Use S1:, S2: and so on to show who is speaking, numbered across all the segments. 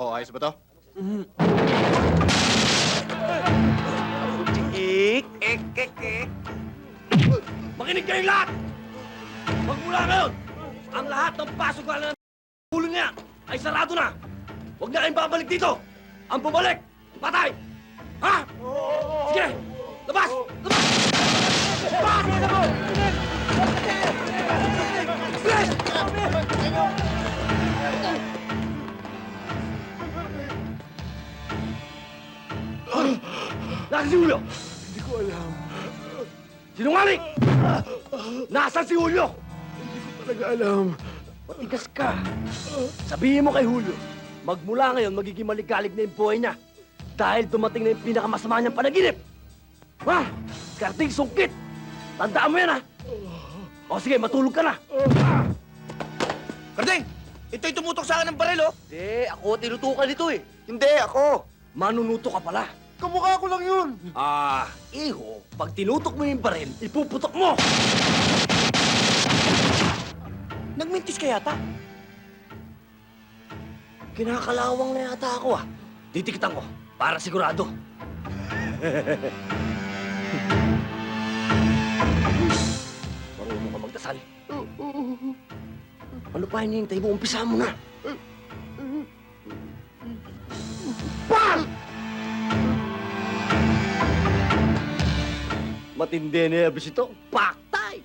S1: Oh, ayos ba to?
S2: Ik, ik, ik, ik. Makinig kayong lahat! Magmula ngayon, ang lahat ng pasukan ng ulo niya ay sarado na. Huwag na kayong babalik dito. Ang bumalik, patay. Ha? Sige, labas! Labas! Labas! Bilis! Nasaan si Julio?
S3: Hindi ko alam.
S2: Sinungaling! Nasaan si Julio?
S3: Talaga alam.
S2: Matigas ka. Sabihin mo kay Julio, magmula ngayon magiging maligalig na yung buhay niya. Dahil dumating na yung pinakamasama niyang panaginip. Ha? Karting sungkit. Tandaan mo yan, ha? O sige, matulog ka na.
S4: Kardeng! Ito'y tumutok sa akin ng baril, oh!
S2: Hindi, ako tinutukan nito eh.
S4: Hindi, ako!
S2: Manunuto ka pala.
S3: Kamukha ko lang yun.
S2: Ah, iho, pag tinutok mo yung baril, ipuputok mo!
S4: Nagmintis ka yata.
S2: Kinakalawang na yata ako ah. Titikitan ko, para sigurado. Marunong ka magdasal. Ano pa hinihintay mo? Umpisa mo na. Matindi na yung ito. Paktay!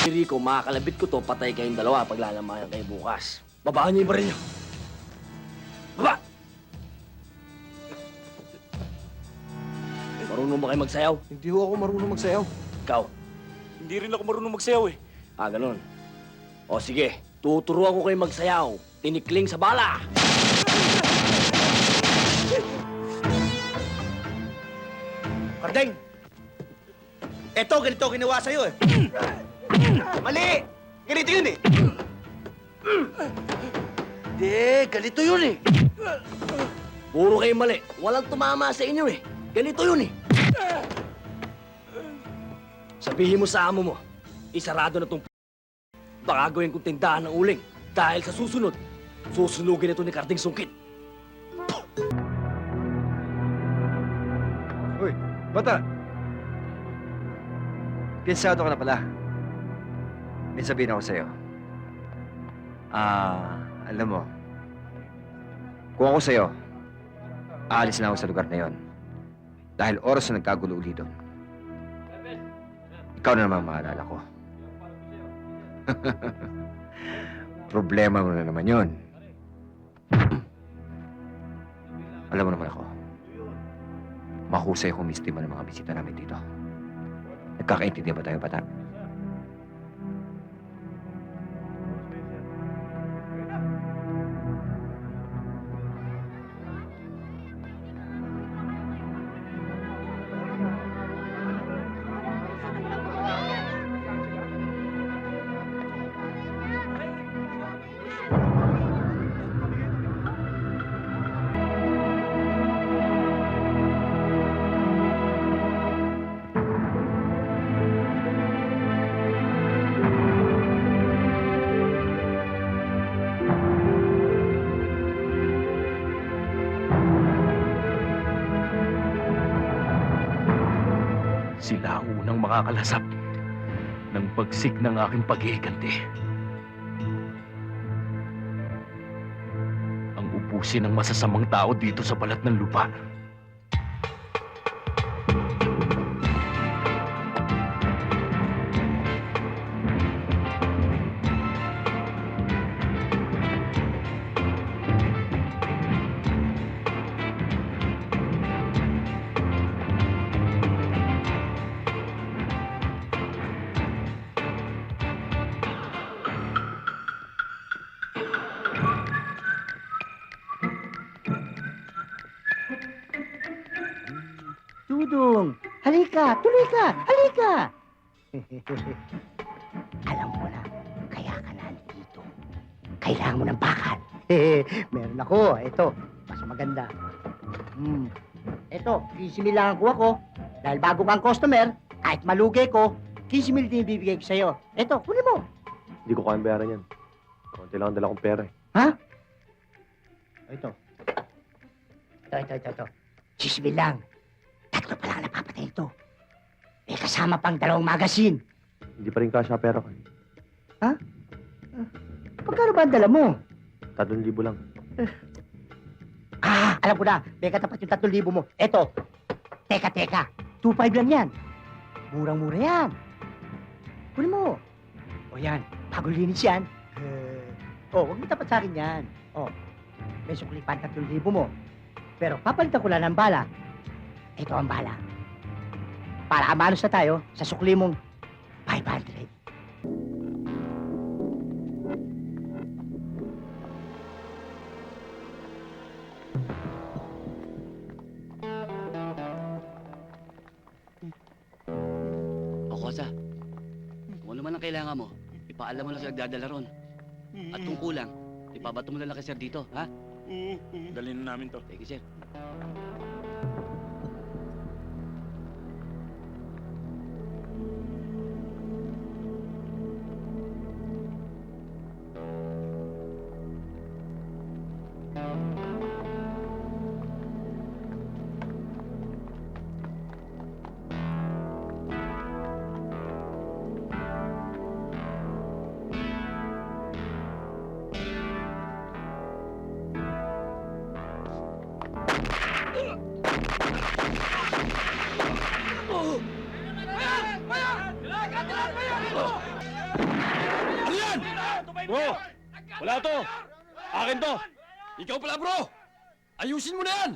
S2: Si Rico, makakalabit ko to, patay kayong dalawa pag lalamayan kayo bukas. Babaan niyo yung baril niyo. Marunong ba kayo magsayaw?
S3: Hindi ho ako marunong magsayaw.
S2: Ikaw?
S4: Hindi rin ako marunong magsayaw, eh.
S2: Ah, ganun. O sige, tuturuan ko kayo magsayaw. Tinikling sa bala!
S4: Kardeng! Eto, ganito ang ginawa sa'yo, eh. Mali! Ganito yun, eh.
S2: Hindi, ganito yun eh. Puro kayo mali. Walang tumama sa inyo eh. Ganito yun eh. Sabihin mo sa amo mo, isarado na tong Baka gawin kong tindahan ng uling. Dahil sa susunod, susunugin ito ni Karding Sungkit.
S3: Uy, bata. Pinsado ka na pala. May sabihin ako sa'yo. Ah, alam mo, kung ako sa'yo, aalis na ako sa lugar na yon. Dahil oras na nagkagulo uli doon. Ikaw na naman maalala ko. Problema mo na naman yon. Alam mo naman ako, mahusay akong mistima ng mga bisita namin dito. Nagkakaintindihan ba tayo, bata?
S5: Sila ang unang makakalasap ng pagsik ng aking paghihiganti. Ang ubusin ng masasamang tao dito sa balat ng lupa.
S6: Dudong, halika, tuloy ka, halika! Alam ko na, kaya ka nandito. Kailangan mo ng bakal. Meron ako, ito. Mas maganda. Hmm. Eto, 15 mil lang ang kuha ko. Dahil bago kang customer, kahit malugi ko, 15 mil din ibibigay ko sa'yo. Eto, kunin mo.
S1: Hindi ko kayang bayaran yan. Konti lang ang dala kong pera eh.
S6: Ito. Ito, ito, ito, ito. 15 mil lang. Tatlo pa lang napapatay ito. May kasama pang dalawang magasin.
S1: Hindi pa rin kasya pera ko. eh.
S6: Pagkano ba ang dala mo?
S1: Tatlong libo lang.
S6: Ah, alam ko na. May katapat yung 3,000 mo. Eto. Teka, teka. 2,500 lang yan. Murang-mura yan. Kunin mo. O yan. Bago linis yan. Eh, oh, huwag mo tapat sa akin yan. Oh, may sukli pa ang 3,000 mo. Pero papalitan ko lang ng bala. Ito ang bala. Para amanos na tayo sa sukli mong 500.
S7: O Kosa, kung ano man ang kailangan mo, ipaalam mo lang sa nagdadala ron. At kung kulang, ipabato mo na lang kay sir dito, ha?
S4: Dalhin na namin to.
S7: Thank you, sir.
S2: Bro! Wala to! Akin to! Ikaw pala, bro! Ayusin mo na yan!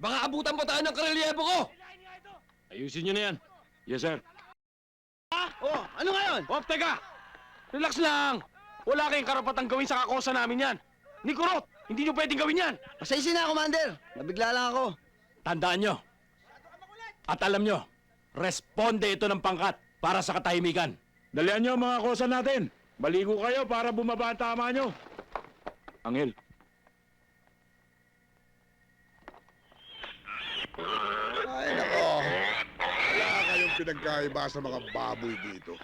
S2: Baka abutan pa tayo ng karelyebo ko! Ayusin nyo na yan. Yes, sir.
S4: Oh, ano ngayon?
S2: Hop, teka! Relax lang! Wala kayong karapatang gawin sa kakosa namin yan. Ni Kurot, hindi nyo pwedeng gawin yan.
S4: Pasensya na, Commander. Nabigla lang ako.
S2: Tandaan nyo. At alam nyo, responde ito ng pangkat para sa katahimikan.
S8: Dalian nyo mga kosa natin. Baligo kayo para bumaba ang tama nyo. Angel.
S9: Ay, nako. Wala kayong pinagkaiba sa mga baboy dito.